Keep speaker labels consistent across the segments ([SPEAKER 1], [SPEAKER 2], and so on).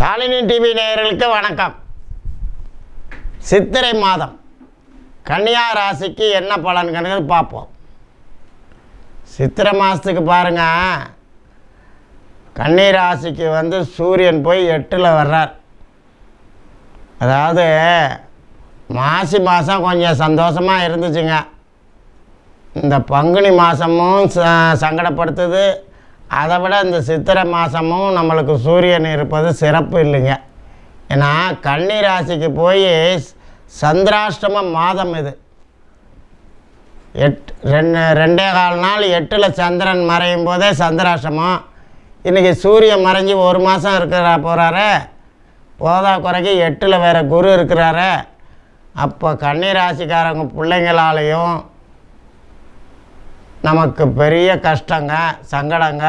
[SPEAKER 1] Shalini TV நேயர்களுக்கு வணக்கம். சித்திரை மாதம். கன்னியா ராசிக்கு என்ன பலன்கிறது பார்ப்போம். சித்திரை மாதத்துக்கு பாருங்க. கன்னி ராசிக்கு வந்து சூரியன் போய் எட்டில் வர்றார். அதாவது மாசி மாதம் கொஞ்சம் சந்தோஷமாக இருந்துச்சுங்க. இந்த பங்குனி மாதமும் ச சங்கடப்படுத்துது. அதை விட இந்த சித்திரை மாதமும் நம்மளுக்கு சூரியன் இருப்பது சிறப்பு இல்லைங்க. ஏன்னா கன்னி ராசிக்கு போய் சந்திராஷ்டம மாதம் இது. எட் ரெண்டு ரெண்டே கால் நாள் எட்டில் சந்திரன் மறையும் போதே சந்திராஷ்டமம். இன்றைக்கி சூரியன் மறைஞ்சி ஒரு மாதம் இருக்கிறா போகிறாரு போதா குறைக்கு எட்டில் வேறு குரு இருக்கிறாரு. அப்போ கன்னி ராசிக்காரங்க பிள்ளைங்களாலையும் நமக்கு பெரிய கஷ்டங்க சங்கடங்க.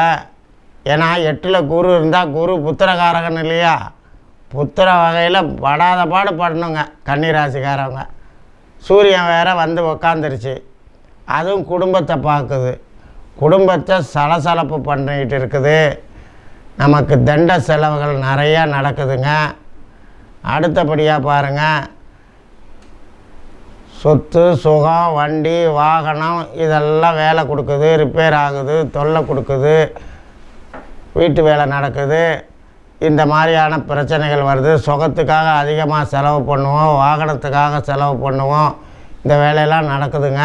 [SPEAKER 1] ஏன்னா எட்டில் குரு இருந்தால் குரு புத்திரகாரகன் இல்லையா? புத்திர வகையில் படாத பாடு படணுங்க கன்னிராசிக்காரவங்க. சூரியன் வேற வந்து உக்காந்துருச்சு. அதுவும் குடும்பத்தை பார்க்குது. குடும்பத்தை சலசலப்பு பண்ணிக்கிட்டு இருக்குது. நமக்கு தண்ட செலவுகள் நிறையா நடக்குதுங்க. அடுத்தபடியாக பாருங்கள் சொத்து சுகம் வண்டி வாகனம் இதெல்லாம் வேலை கொடுக்குது ரிப்பேர் ஆகுது தொல்லை கொடுக்குது வீட்டு வேலை நடக்குது இந்த மாதிரியான பிரச்சனைகள் வருது. சுகத்துக்காக அதிகமாக செலவு பண்ணுவோம் வாகனத்துக்காக செலவு பண்ணுவோம். இந்த வேலையெல்லாம் நடக்குதுங்க.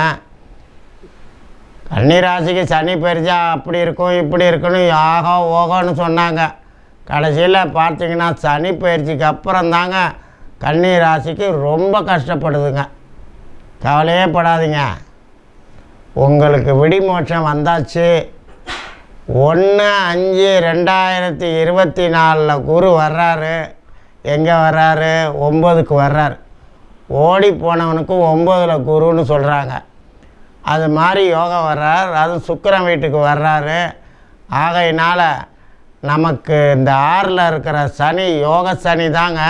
[SPEAKER 1] கன்னிராசிக்கு சனி பெரிஞ்சா அப்படி இருக்கும் இப்படி இருக்குன்னு ஆகோ ஓகோன்னு சொன்னாங்க. கடைசியில் பார்த்தீங்கன்னா சனி பயிற்சிக்கு அப்புறம் தாங்க கன்னி ராசிக்கு ரொம்ப கஷ்டப்படுதுங்க. கவலையே படாதீங்க. உங்களுக்கு விடிமோட்சம் வந்தாச்சு. ஒன்று அஞ்சு ரெண்டாயிரத்தி இருபத்தி நாலில் குரு வர்றாரு. எங்கே வர்றாரு? ஒம்பதுக்கு வர்றார். ஓடி போனவனுக்கு ஒம்பதில் குருன்னு சொல்கிறாங்க அது மாதிரி யோகா வர்றார். அதுவும் சுக்கிரன் வீட்டுக்கு வர்றாரு. ஆகையினால் நமக்கு இந்த ஆறில் இருக்கிற சனி யோக சனி தாங்க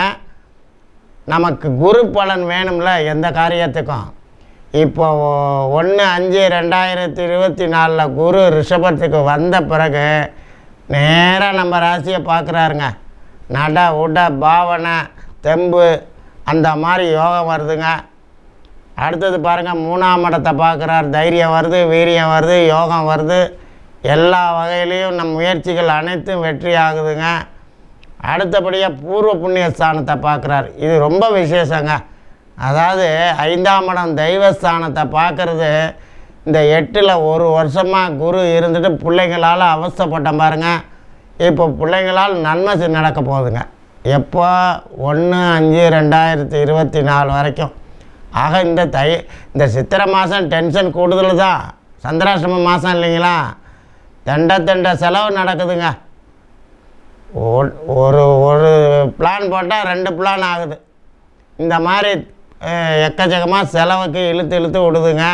[SPEAKER 1] நமக்கு குரு பலன் வேணும்ல எந்த காரியத்துக்கும்? இப்போ ஒன்று அஞ்சு ரெண்டாயிரத்தி இருபத்தி நாலில் குரு ரிஷபத்துக்கு வந்த பிறகு நேராக நம்ம ராசியை பார்க்குறாருங்க. நட உட பாவனை தெம்பு அந்த மாதிரி யோகம் வருதுங்க. அடுத்தது பாருங்கள் மூணாம் இடத்தை பார்க்குறார். தைரியம் வருது வீரியம் வருது யோகம் வருது. எல்லா வகையிலையும் நம் முயற்சிகள் அனைத்தும் வெற்றி ஆகுதுங்க. அடுத்தபடியாக பூர்வ புண்ணிய ஸ்தானத்தை பார்க்குறார். இது ரொம்ப விசேஷங்க. அதாவது ஐந்தாம் இடம் தெய்வஸ்தானத்தை பார்க்குறது இந்த எட்டில் ஒரு வருஷமாக குரு இருந்துட்டு பிள்ளைங்களால் அவஸ்தப்பட்ட பாருங்க. இப்போ பிள்ளைங்களால் நன்மை நடக்க போகுதுங்க. எப்போ? ஒன்று அஞ்சு ரெண்டாயிரத்தி இருபத்தி நாலு வரைக்கும். ஆக இந்த தை இந்த சித்திரை மாதம் டென்ஷன் கூடுதல் தான். சந்திராசிரம மாதம் இல்லைங்களா? தண்ட தண்ட செலவு நடக்குதுங்க. ஒரு- ஒரு ஒரு பிளான் போட்டால் ரெண்டு பிளான் ஆகுது. இந்த மாதிரி எக்கச்சக்கமாக செலவுக்கு இழுத்து இழுத்து விடுதுங்க.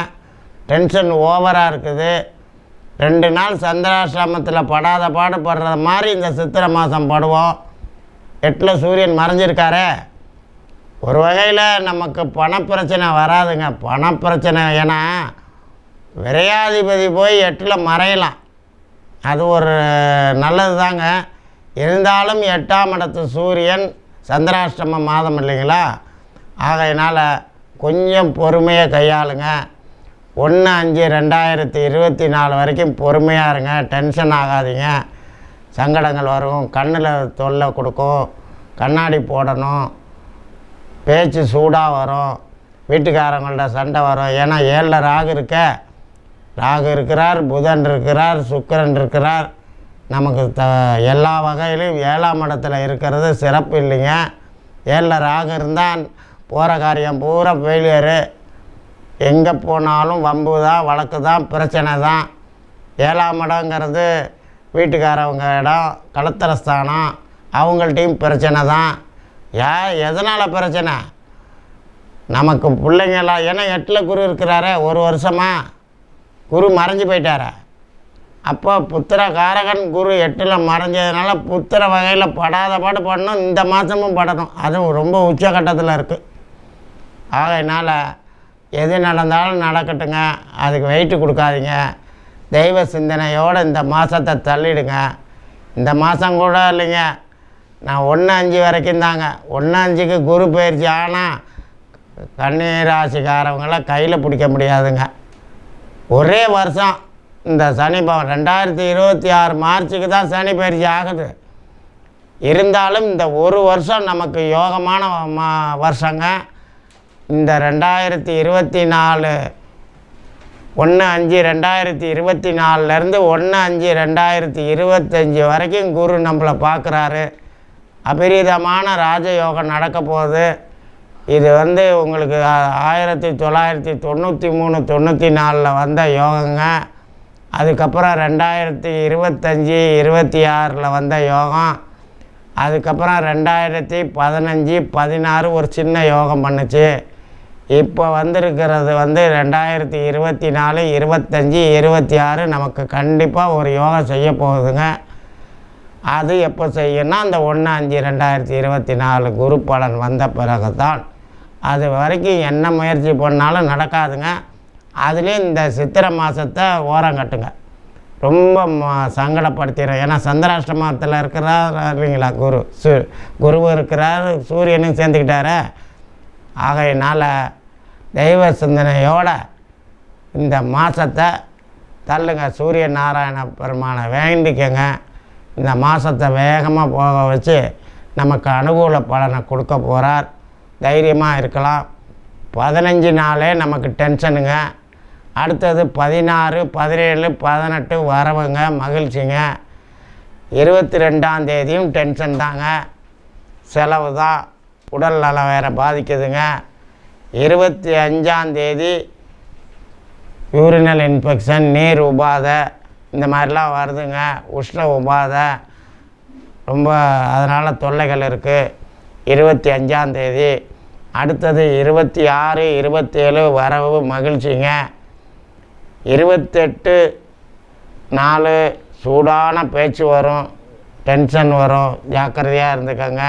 [SPEAKER 1] டென்ஷன் ஓவராக இருக்குது. ரெண்டு நாள் சந்திராசிரமத்தில் படாத பாடுபடுற மாதிரி இந்த சித்திரை மாதம் படுவோம். எட்டில் சூரியன் மறைஞ்சிருக்காரே. ஒரு வகையில் நமக்கு பணப்பிரச்சனை வராதுங்க. பணப்பிரச்சனை ஏன்னா விரையாதிபதி போய் எட்டில் மறையலாம். அது ஒரு நல்லது தாங்க இருந்தாலும் எட்டாம் இடத்து சூரியன் சந்திராஷ்டம மாதம் இல்லைங்களா? ஆகையினால் கொஞ்சம் பொறுமையை கையாளுங்க. ஒன்று அஞ்சு ரெண்டாயிரத்தி இருபத்தி நாலு வரைக்கும் பொறுமையாக இருங்க. டென்ஷன் ஆகாதீங்க. சங்கடங்கள் வரும். கண்ணில் தொல்லை கொடுக்கும். கண்ணாடி போடணும். பேச்சு சூடாக வரும். வீட்டுக்காரங்கள்ட்ட சண்டை வரும். ஏன்னா ஏழில் ராகு இருக்க. ராகு இருக்கிறார் புதன் இருக்கிறார் சுக்கரன் இருக்கிறார். நமக்கு த எல்லா வகையிலும் ஏழாம் இடத்துல இருக்கிறது சிறப்பு இல்லைங்க. ஏழில் ராகு இருந்தால் போகிற காரியம் பூரா ஃபெயிலியரு. எங்கே போனாலும் வம்பு தான் வழக்கு தான் பிரச்சனை தான் ஏழாம் இடங்கிறது வீட்டுக்காரவங்க இடம் களத்திரஸ்தானம் அவங்கள்ட்டையும் பிரச்சனை தான் ஏன் எதனால் பிரச்சனை? நமக்கு பிள்ளைங்களாம் ஏன்னா எட்டில் குரு இருக்கிறாரே ஒரு வருஷமா? குரு மறைஞ்சு போயிட்டார. அப்போ புத்திர காரகன் குரு எட்டில் மறைஞ்சதுனால புத்திர வகையில் படாத பாடு பண்ணணும் இந்த மாதமும் படணும். அதுவும் ரொம்ப உச்சகட்டத்தில் இருக்குது ஆகையினால் எது நடந்தாலும் நடக்கட்டுங்க. அதுக்கு வெயிட்டு கொடுக்காதீங்க. தெய்வ சிந்தனையோடு இந்த மாதத்தை தள்ளிடுங்க. இந்த மாதம் கூட இல்லைங்க. நான் ஒன்று அஞ்சு வரைக்கும் தாங்க. ஒன்று அஞ்சுக்கு குரு பயிற்சி ஆனால் கன்னிராசிக்காரவங்கள கையில் பிடிக்க முடியாதுங்க. ஒரே வருஷம் இந்த சனி பவன் ரெண்டாயிரத்தி இருபத்தி ஆறு மார்ச்சுக்கு தான் சனி பயிற்சி ஆகுது. இருந்தாலும் இந்த ஒரு வருஷம் நமக்கு யோகமான வருஷங்க. இந்த ரெண்டாயிரத்தி இருபத்தி நாலு ஒன்று அஞ்சு ரெண்டாயிரத்தி இருபத்தி நாலுலேருந்து ஒன்று அஞ்சு ரெண்டாயிரத்தி இருபத்தஞ்சி வரைக்கும் குரு நம்மளை பார்க்குறாரு. அபரிதமான ராஜயோகம் நடக்க போகுது. இது வந்து உங்களுக்கு ஆயிரத்தி தொள்ளாயிரத்தி தொண்ணூற்றி மூணு தொண்ணூற்றி நாலில் வந்த யோகங்க. அதுக்கப்புறம் ரெண்டாயிரத்தி இருபத்தஞ்சி இருபத்தி ஆறில் வந்த யோகம். அதுக்கப்புறம் ரெண்டாயிரத்தி பதினஞ்சு பதினாறு ஒரு சின்ன யோகம் பண்ணுச்சு. இப்போ வந்திருக்கிறது வந்து ரெண்டாயிரத்தி இருபத்தி நாலு இருபத்தஞ்சி இருபத்தி ஆறு நமக்கு கண்டிப்பாக ஒரு யோகா செய்ய போகுதுங்க. அது எப்போ செய்யணும்னா அந்த ஒன்று அஞ்சு ரெண்டாயிரத்தி இருபத்தி நாலு குரு பலன் வந்த பிறகு தான் அது வரைக்கும் என்ன முயற்சி பண்ணாலும் நடக்காதுங்க. அதுலேயும் இந்த சித்திரை மாதத்தை ஓரம் கட்டுங்க. ரொம்ப ம- சங்கடப்படுத்திடும் ஏன்னா சந்திராஷ்டமத்தில் இருக்கிறார் இல்லைங்களா குரு? சு குரு இருக்கிறார் சூரியனும் சேர்ந்துக்கிட்டாரு. ஆகையினால் தெய்வ சிந்தனையோட இந்த மாதத்தை தள்ளுங்க. சூரிய நாராயண பெருமானை வேண்டிக்கங்க. இந்த மாதத்தை வேகமாக போக வச்சு நமக்கு அனுகூல பலனை கொடுக்க போகிறார் தைரியமாக இருக்கலாம். பதினஞ்சு நாளே நமக்கு டென்ஷனுங்க. அடுத்தது பதினாறு பதினேழு பதினெட்டு வரவுங்க. மகிழ்ச்சிங்க. இருபத்தி ரெண்டாம் தேதியும் டென்ஷன் தாங்க. செலவு தான் உடல் நலம் வேறு பாதிக்குதுங்க. இருபத்தி அஞ்சாந்தேதி யூரினல் இன்ஃபெக்ஷன் நீர் உபாதை இந்த மாதிரிலாம் வருதுங்க. உஷ்ண உபாதை ரொம்ப அதனால் தொல்லைகள் இருக்குது இருபத்தி அஞ்சாந்தேதி அடுத்தது இருபத்தி ஆறு இருபத்தேழு வரவு மகிழ்ச்சிங்க. இருபத்தெட்டு நாலு சூடான பேச்சு வரும். டென்ஷன் வரும். ஜாக்கிரதையாக இருந்துக்கங்க.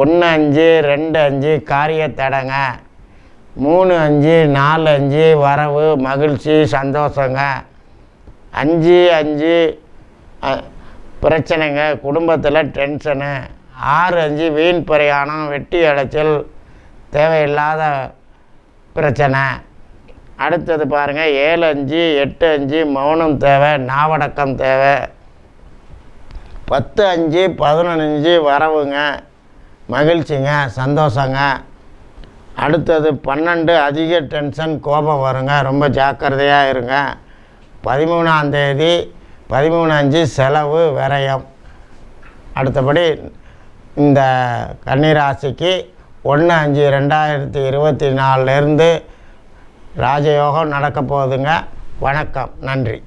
[SPEAKER 1] ஒன்று அஞ்சு ரெண்டு அஞ்சு காரியத்தடங்க மூணு அஞ்சு நாலு அஞ்சு வரவு மகிழ்ச்சி சந்தோஷங்க. அஞ்சு அஞ்சு பிரச்சனைங்க குடும்பத்தில் டென்ஷனு. ஆறு அஞ்சு வீண் பிரயாணம் வெட்டி அடைச்சல் தேவையில்லாத பிரச்சனை. அடுத்தது பாருங்கள் ஏழு அஞ்சு எட்டு அஞ்சு மௌனம் தேவை நாவடக்கம் தேவை. பத்து அஞ்சு பதினொன்று வரவுங்க. மகிழ்ச்சிங்க சந்தோஷங்க. அடுத்தது பன்னெண்டு அதிக டென்ஷன் கோபம் வருங்க. ரொம்ப ஜாக்கிரதையாக இருங்க. பதிமூணாந்தேதி பதிமூணு அஞ்சு செலவு விரயம். அடுத்தபடி இந்த கன்னிராசிக்கு ஒன்று அஞ்சு ரெண்டாயிரத்தி இருபத்தி நாலுலேருந்து ராஜயோகம் நடக்க போகுதுங்க. வணக்கம் நன்றி.